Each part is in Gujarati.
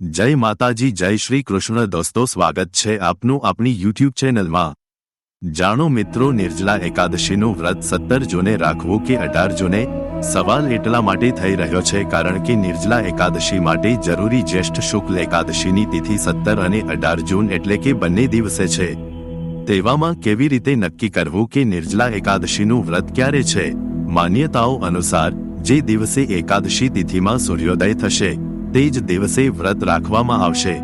જય માતાજી, જય શ્રી કૃષ્ણ દોસ્તો, સ્વાગત છે આપનું આપણી યુટ્યુબ ચેનલમાં. જાણો મિત્રો, નિર્જલા એકાદશીનું વ્રત સત્તર જૂને રાખવું કે અઢાર જૂને? સવાલ એટલા માટે થઈ રહ્યો છે કારણ કે નિર્જલા એકાદશી માટે જરૂરી જ્યેષ્ઠ શુક્લ એકાદશીની તિથિ સત્તર અને અઢાર જૂન એટલે કે બંને દિવસે છે. તેવામાં કેવી રીતે નક્કી કરવું કે નિર્જલા એકાદશીનું વ્રત ક્યારે છે? માન્યતાઓ અનુસાર, જે દિવસે એકાદશી તિથિમાં સૂર્યોદય થશે તે જ દિવસે વ્રત રાખવામાં આવશે.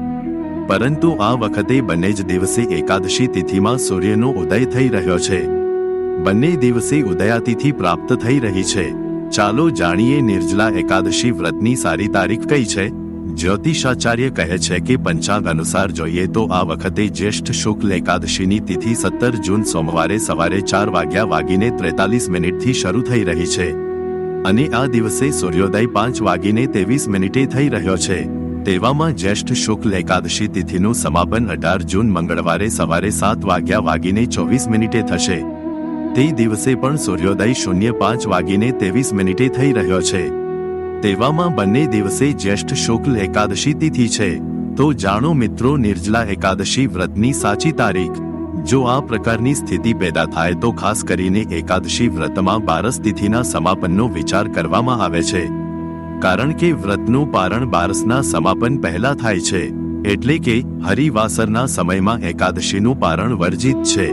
પરંતુ આ વખતે બંને જ દિવસે એકાદશી તિથિમાં સૂર્યનો ઉદય થઈ રહ્યો છે. બંને દિવસે ઉદયાતિથિ પ્રાપ્ત થઈ રહી છે. ચાલો જાણીએ નિર્જલા એકાદશી વ્રતની સારી તારીખ કઈ છે? જ્યોતિષાચાર્ય કહે છે કે પંચાંગ અનુસાર જોઈએ તો આ વખતે જ્યેષ્ઠ શુક્લ એકાદશીની તિથિ સત્તર જૂન સોમવારે સવારે ચાર વાગ્યા વાગીને ત્રેતાલીસ મિનિટથી શરૂ થઈ રહી છે. અને આ દિવસે સૂર્યોદય પાંચ વાગીને ત્રેવીસ મિનિટે થઈ રહ્યો છે. તેવામાં જ્યેષ્ઠ શુક્લ એકાદશી તિથિનું સમાપન અઢાર જૂન મંગળવારે સવારે સાત વાગ્યા વાગીને ચોવીસ મિનિટે થશે. તે દિવસે પણ સૂર્યોદય શૂન્ય પાંચ વાગીને ત્રેવીસ મિનિટે થઈ રહ્યો છે. તેવામાં બંને દિવસે જ્યેષ્ઠ શુક્લ એકાદશી તિથિ છે. તો જાણો મિત્રો, નિર્જલા એકાદશી વ્રતની સાચી તારીખ. જો આ પ્રકારની સ્થિતિ પેદા થાય તો ખાસ કરીને એકાદશી વ્રતમાં બારસ તિથિના સમાપનનો વિચાર કરવામાં આવે છે. કારણ કે વ્રતનું પારણ બારસના સમાપન પહેલા થાય છે, એટલે કે હરિવાસરના સમયમાં એકાદશીનું પારણ વર્જિત છે.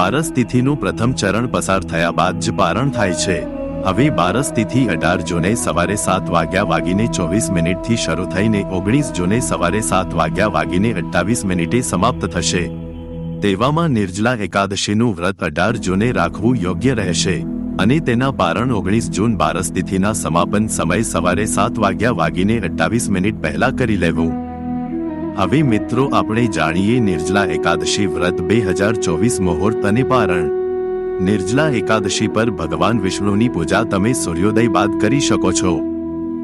બારસ તિથિનું પ્રથમ ચરણ પસાર થયા બાદ જ પારણ થાય છે. હવે બારસ તિથિ અઢાર જૂને સવારે સાત વાગ્યા વાગીને ચોવીસ મિનિટથી શરૂ થઈને ઓગણીસ જૂને સવારે સાત વાગ્યા વાગીને અઠ્ઠાવીસ મિનિટે સમાપ્ત થશે. તેવામાં નિર્જલા એકાદશીનું વ્રત અઢાર જૂને રાખવું યોગ્ય રહેશે અને તેના પારણ ઓગણીસ જૂન બારસ તિથિના સમાપન સમય સવારે સાત વાગ્યા વાગીને અઠ્ઠાવીસ મિનિટ પહેલા કરી લેવું. હવે મિત્રો, આપણે જાણીએ નિર્જલા એકાદશી વ્રત બે હજાર ચોવીસ મુહૂર્ત અને પારણ. નિર્જલા એકાદશી પર ભગવાન વિષ્ણુની પૂજા તમે સૂર્યોદય બાદ કરી શકો છો.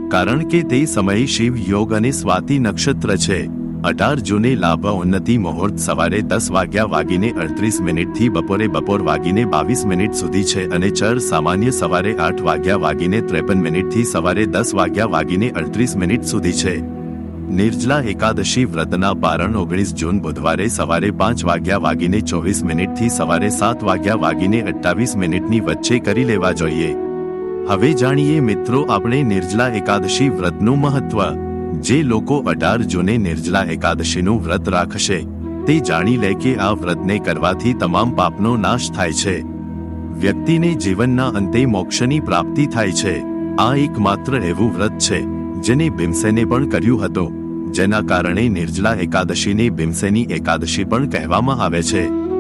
કારણ કે તે સમયે શિવ યોગ અને સ્વાતિ નક્ષત્ર છે. અઢાર જૂને લાભ ઉન્નતિ મુહૂર્ત સવારે દસ વાગ્યા વાગીને અડત્રીસ મિનિટથી બપોરે બપોર વાગીને બાવીસ મિનિટ સુધી છે અને ચર સામાન્ય સવારે આઠ વાગ્યા વાગીને ત્રેપન મિનિટથી સવારે દસ વાગ્યા વાગીને અડત્રીસ મિનિટ સુધી છે. નિર્જલા એકાદશી વ્રતના પારણ ઓગણીસ જૂન બુધવારે સવારે પાંચ વાગ્યા વાગીને ચોવીસ મિનિટથી સવારે સાત વાગ્યા વાગીને અઠ્ઠાવીસ મિનિટની વચ્ચે કરી લેવા જોઈએ. હવે જાણીએ મિત્રો, આપણે નિર્જલા એકાદશી વ્રતનું મહત્વ. જે લોકો અઢાર જૂને નિર્જલા એકાદશીનું વ્રત રાખશે, તે જાણી લે કે આ વ્રતને કરવાથી તમામ પાપનો નાશ થાય છે. વ્યક્તિને જીવનના અંતે મોક્ષની પ્રાપ્તિ થાય છે. આ એકમાત્ર એવું વ્રત છે, જેને ભીમસેને પણ કર્યું હતું, જેના કારણે નિર્જલા એકાદશીને ભીમસેની એકાદશી પણ કહેવામાં આવે છે.